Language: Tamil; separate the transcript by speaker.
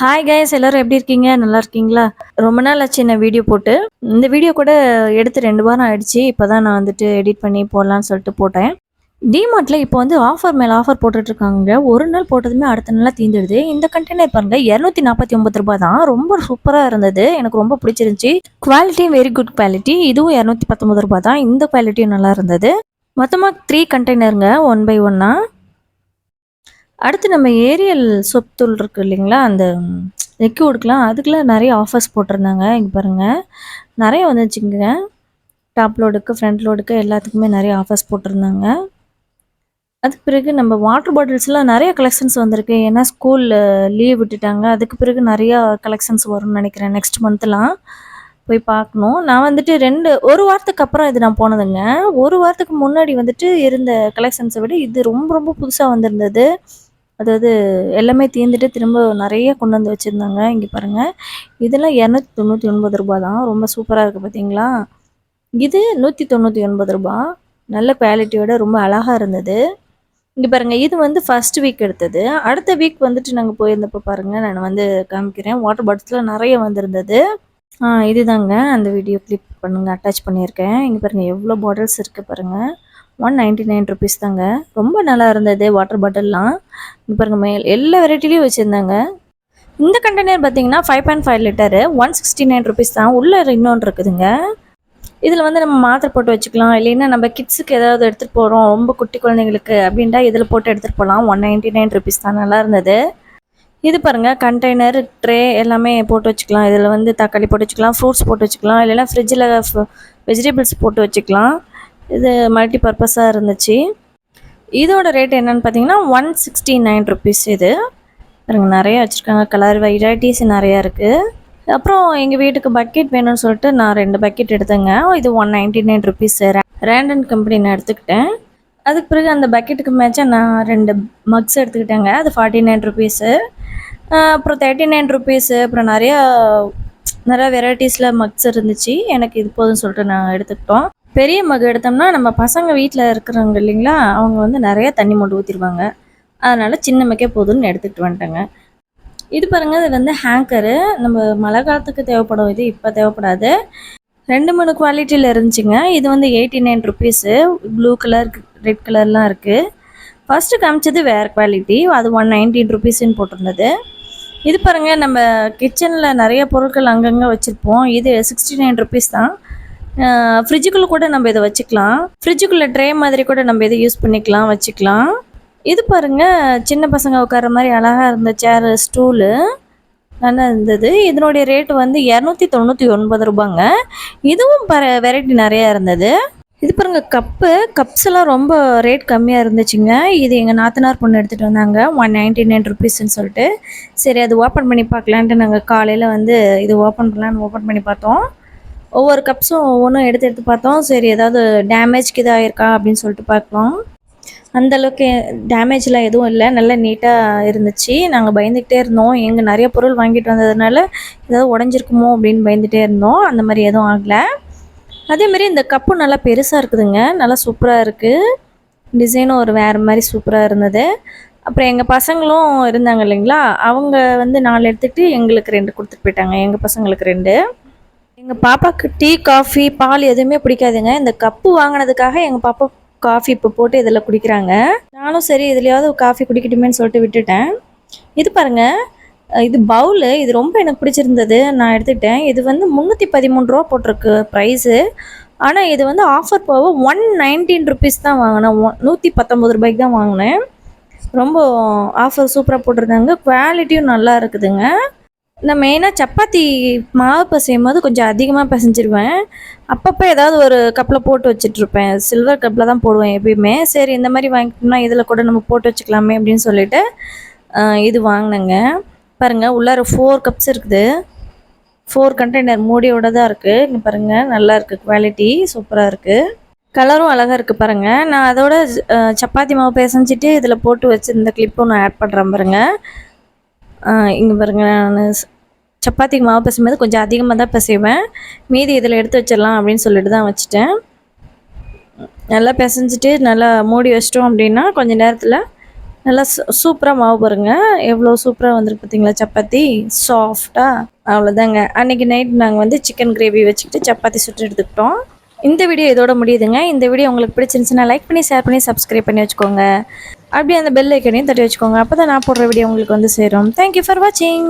Speaker 1: ஹாய் கைஸ் எல்லோரும் எப்படி இருக்கீங்க நல்லா இருக்கீங்களா ரொம்ப நாள் ஆச்சு என்ன வீடியோ போட்டு இந்த வீடியோ கூட எடுத்து ரெண்டு வாரம் ஆயிடுச்சு இப்போ தான் நான் வந்துட்டு எடிட் பண்ணி போடலான்னு சொல்லிட்டு போட்டேன் டிமார்ட்டில் இப்போ வந்து ஆஃபர் மேலே ஆஃபர் போட்டுட்ருக்காங்க ஒரு நாள் போட்டதுமே அடுத்த நாளாக தீந்துடுது இந்த கண்டெய்னர் பாருங்கள் இரநூத்தி நாற்பத்தி ஒம்பது ரூபா தான் ரொம்ப சூப்பராக இருந்தது எனக்கு ரொம்ப பிடிச்சிருந்துச்சி குவாலிட்டியும் வெரி குட் குவாலிட்டி இதுவும் இரநூத்தி பத்தொம்பது ரூபா தான் இந்த குவாலிட்டியும் நல்லா இருந்தது மொத்தமாக த்ரீ கண்டெய்னருங்க ஒன் பை ஒன்னாக அடுத்து நம்ம ஏரியல் சொத்துள் இருக்குது இல்லைங்களா அந்த எக்கு கொடுக்கலாம் அதுக்கெலாம் நிறைய ஆஃபர்ஸ் போட்டிருந்தாங்க இங்கே பாருங்கள் நிறைய வந்துச்சுங்க டாப் லோடுக்கு ஃப்ரண்ட் லோடுக்கு எல்லாத்துக்குமே நிறைய ஆஃபர்ஸ் போட்டிருந்தாங்க அதுக்கு பிறகு நம்ம வாட்டர் பாட்டில்ஸ்லாம் நிறைய கலெக்ஷன்ஸ் வந்திருக்கு ஏன்னா ஸ்கூலில் லீவ் விட்டுட்டாங்க அதுக்கு பிறகு நிறையா கலெக்ஷன்ஸ் வரும்னு நினைக்கிறேன் நெக்ஸ்ட் மந்த்லாம் போய் பார்க்கணும் நான் வந்துட்டு ரெண்டு ஒரு வாரத்துக்கு அப்புறம் இது நான் போனதுங்க ஒரு வாரத்துக்கு முன்னாடி வந்துட்டு இருந்த கலெக்ஷன்ஸை விட இது ரொம்ப ரொம்ப புதுசாக வந்திருந்தது அதாவது எல்லாமே தீர்ந்துட்டு திரும்ப நிறைய கொண்டு வந்து வச்சுருந்தாங்க இங்கே பாருங்கள் இதெல்லாம் இரநூத்தி தொண்ணூற்றி ஒன்பது ரூபா தான் ரொம்ப சூப்பராக இருக்குது பார்த்தீங்களா இது நூற்றி தொண்ணூற்றி ஒன்பது ரூபா நல்ல குவாலிட்டியோட ரொம்ப அழகாக இருந்தது இங்கே பாருங்கள் இது வந்து ஃபர்ஸ்ட் வீக் எடுத்தது அடுத்த வீக் வந்துட்டு நாங்கள் போயிருந்தப்போ பாருங்கள் நான் வந்து காமிக்கிறேன் வாட்டர் பாட்டில்ஸ்லாம் நிறைய வந்திருந்தது இதுதாங்க அந்த வீடியோ கிளிப் பண்ணுங்கள் அட்டாச் பண்ணியிருக்கேன் இங்கே பாருங்கள் எவ்வளோ பாட்டில்ஸ் இருக்குது பாருங்கள் ஒன் நைன்ட்டி நைன் ருபீஸ் தாங்க ரொம்ப நல்லா இருந்தது வாட்டர் பாட்டில்லாம் இப்போ பாருங்க மேல் எல்லா வெரைட்டிலையும் வச்சுருந்தாங்க இந்த கண்டெய்னர் பார்த்தீங்கன்னா five point five litre one sixty nine rupees தான் உள்ளே இன்னொன்று இருக்குதுங்க இதில் வந்து நம்ம மாத்திரை போட்டு வச்சுக்கலாம் இல்லைன்னா நம்ம கிட்ஸுக்கு ஏதாவது எடுத்துகிட்டு போகிறோம் ரொம்ப குட்டி குழந்தைங்களுக்கு அப்படின்ட்டா இதில் போட்டு எடுத்துகிட்டு போகலாம் ஒன் நைன்ட்டி நைன் ருபீஸ் தான் நல்லா இருந்தது இது பாருங்கள் கண்டெய்னர் ட்ரே எல்லாமே போட்டு வச்சுக்கலாம் இதில் வந்து தக்காளி போட்டு வச்சுக்கலாம் ஃப்ரூட்ஸ் போட்டு வச்சுக்கலாம் இல்லைன்னா ஃப்ரிட்ஜில் வெஜிடபிள்ஸ் போட்டு வச்சுக்கலாம் இது மல்டி பர்பஸாக இருந்துச்சு இதோட ரேட் என்னென்னு பார்த்தீங்கன்னா ஒன் சிக்ஸ்டி நைன் இது பாருங்க நிறையா வச்சுருக்காங்க கலர் வெரைட்டிஸ் நிறையா இருக்குது அப்புறம் எங்கள் வீட்டுக்கு பக்கெட் வேணும்னு சொல்லிட்டு நான் ரெண்டு பக்கெட் எடுத்தேங்க இது one ninety nine rupees random company நான் எடுத்துக்கிட்டேன் அதுக்கு பிறகு அந்த பக்கெட்டுக்கு மேட்சாக நான் ரெண்டு மக்ஸ் எடுத்துக்கிட்டேங்க அது ஃபார்ட்டி நைன் ருபீஸு அப்புறம் தேர்ட்டி நைன் ருபீஸு அப்புறம் நிறையா நிறையா வெரைட்டிஸில் மக்ஸ் இருந்துச்சு எனக்கு இது போதும்னு சொல்லிட்டு நாங்கள் எடுத்துக்கிட்டோம் பெரிய மகு எடுத்தோம்னா நம்ம பசங்க வீட்டில் இருக்கிறவங்க இல்லைங்களா அவங்க வந்து நிறைய தண்ணி மொண்டு ஊற்றிடுவாங்க அதனால் சின்ன மக்கே போதும்னு எடுத்துகிட்டு வந்துட்டேங்க இது பாருங்கள் இது வந்து ஹேங்கரு நம்ம மழை காலத்துக்கு தேவைப்படும் இது இப்போ தேவைப்படாது ரெண்டு மூணு குவாலிட்டியில் இருந்துச்சுங்க இது வந்து eighty nine rupees blue colour red கலர்லாம் இருக்குது ஃபஸ்ட்டு காமிச்சது வேறு குவாலிட்டி அது ஒன் நைன்டீன் ருபீஸ்னு போட்டிருந்தது இது பாருங்கள் நம்ம கிச்சனில் நிறைய பொருட்கள் அங்கங்கே வச்சுருப்போம் இது சிக்ஸ்டி நைன் ருபீஸ் தான் ஃப்ரிட்ஜுக்குள்ளே கூட நம்ம இதை வச்சுக்கலாம் ஃப்ரிட்ஜுக்குள்ளே ட்ரே மாதிரி கூட நம்ம இதை யூஸ் பண்ணிக்கலாம் வச்சுக்கலாம் இது பாருங்கள் சின்ன பசங்க உட்கார மாதிரி அழகாக இருந்த சேர் ஸ்டூலு நல்லா இருந்தது இதனுடைய ரேட்டு வந்து இரநூத்தி தொண்ணூற்றி ஒன்பது ரூபாங்க இதுவும் ப வெரைட்டி நிறையா இருந்தது இது பாருங்கள் கப்பு கப்ஸ் எல்லாம் ரொம்ப ரேட் கம்மியாக இருந்துச்சுங்க இது எங்கள் நாத்தனார் பொண்ணு எடுத்துகிட்டு வந்தாங்க ஒன் நைன்டி நைன் ருபீஸ்ன்னு சொல்லிட்டு சரி அது ஓப்பன் பண்ணி பார்க்கலான்ட்டு நாங்கள் காலையில் வந்து இது ஓப்பன் பண்ணலான்னு ஓப்பன் பண்ணி பார்த்தோம் ஒவ்வொரு கப்ஸும் ஒவ்வொன்றும் எடுத்து எடுத்து பார்த்தோம் சரி ஏதாவது டேமேஜ்க்கு இதாக இருக்கா அப்படின்னு சொல்லிட்டு பார்க்கலாம் அந்தளவுக்கு டேமேஜ்லாம் எதுவும் இல்லை நல்லா நீட்டாக இருந்துச்சு நாங்கள் பயந்துக்கிட்டே இருந்தோம் எங்கள் நிறைய பொருள் வாங்கிட்டு வந்ததுனால ஏதாவது உடஞ்சிருக்குமோ அப்படின்னு பயந்துகிட்டே இருந்தோம் அந்த மாதிரி எதுவும் ஆகலை அதேமாரி இந்த கப்பு நல்லா பெருசாக இருக்குதுங்க நல்லா சூப்பராக இருக்குது டிசைனும் ஒரு வேறு மாதிரி சூப்பராக இருந்தது அப்புறம் எங்கள் பசங்களும் இருந்தாங்க இல்லைங்களா அவங்க வந்து நாலு எடுத்துகிட்டு எங்களுக்கு ரெண்டு கொடுத்துட்டு போயிட்டாங்க எங்கள் பசங்களுக்கு ரெண்டு எங்கள் பாப்பாவுக்கு டீ காஃபி பால் எதுவுமே பிடிக்காதுங்க இந்த கப்பு வாங்கினதுக்காக எங்கள் பாப்பா காஃபி இப்போ போட்டு இதில் குடிக்கிறாங்க நானும் சரி இதுலையாவது காஃபி குடிக்கட்டுமேன்னு சொல்லிட்டு விட்டுட்டேன் இது பாருங்கள் இது பவுலு இது ரொம்ப எனக்கு பிடிச்சிருந்தது நான் எடுத்துக்கிட்டேன் இது வந்து முந்நூற்றி பதிமூணு ரூபா போட்டிருக்கு ப்ரைஸு ஆனால் இது வந்து ஆஃபர் போக ஒன் நைன்டீன் ருபீஸ் தான் வாங்கினேன் ஒன் நூற்றி பத்தொம்பது ரூபாய்க்கு தான் வாங்கினேன் ரொம்ப ஆஃபர் சூப்பராக போட்டிருந்தாங்க குவாலிட்டியும் நல்லா இருக்குதுங்க நான் மெயினாக சப்பாத்தி மாவு பசையும் போது கொஞ்சம் அதிகமாக பசைஞ்சிருவேன் அப்பப்போ ஏதாவது ஒரு கப்பில் போட்டு வச்சுட்ருப்பேன் சில்வர் கப்பில் தான் போடுவேன் எப்பயுமே சரி இந்த மாதிரி வாங்கிட்டோம்னா இதில் கூட நம்ம போட்டு வச்சுக்கலாமே அப்படின்னு சொல்லிட்டு இது வாங்கினேங்க பாருங்கள் உள்ளார ஃபோர் கப்ஸ் இருக்குது ஃபோர் கண்டெய்னர் மூடியோட தான் இருக்குது இங்கே பாருங்கள் நல்லா இருக்குது குவாலிட்டி சூப்பராக இருக்குது கலரும் அழகாக இருக்குது பாருங்கள் நான் அதோட சப்பாத்தி மாவு பிசைஞ்சிட்டு இதில் போட்டு வச்சுருந்த கிளிப்பும் நான் ஆட் பண்ணுறேன் பாருங்கள் இங்கே பாருங்கள் நான் சப்பாத்திக்கு மாவு பசும்போது கொஞ்சம் அதிகமாக தான் பசைவேன் மீதி இதில் எடுத்து வச்சிடலாம் அப்படின்னு சொல்லிட்டு தான் வச்சுட்டேன் நல்லா பிசைஞ்சிட்டு நல்லா மூடி வச்சிட்டோம் அப்படின்னா கொஞ்சம் நேரத்தில் நல்லா சூ சூப்பராக மாவு பாருங்கள் எவ்வளோ சூப்பராக வந்துருக்கு பார்த்தீங்களா சப்பாத்தி சாஃப்டாக அவ்வளோதாங்க அன்றைக்கி நைட் நாங்கள் வந்து சிக்கன் கிரேவி வச்சுக்கிட்டு சப்பாத்தி சுட்டு எடுத்துக்கிட்டோம் இந்த வீடியோ இதோட முடியுதுங்க இந்த வீடியோ உங்களுக்கு பிடிச்சிருந்துச்சுன்னா லைக் பண்ணி ஷேர் பண்ணி சப்ஸ்கிரைப் பண்ணி வச்சுக்கோங்க அப்படியே அந்த பெல் ஐக்கனையும் தட்டி வச்சுக்கோங்க அப்போ தான் நான் போடுற வீடியோ உங்களுக்கு வந்து சேரும் தேங்க்யூ ஃபார் வாட்சிங்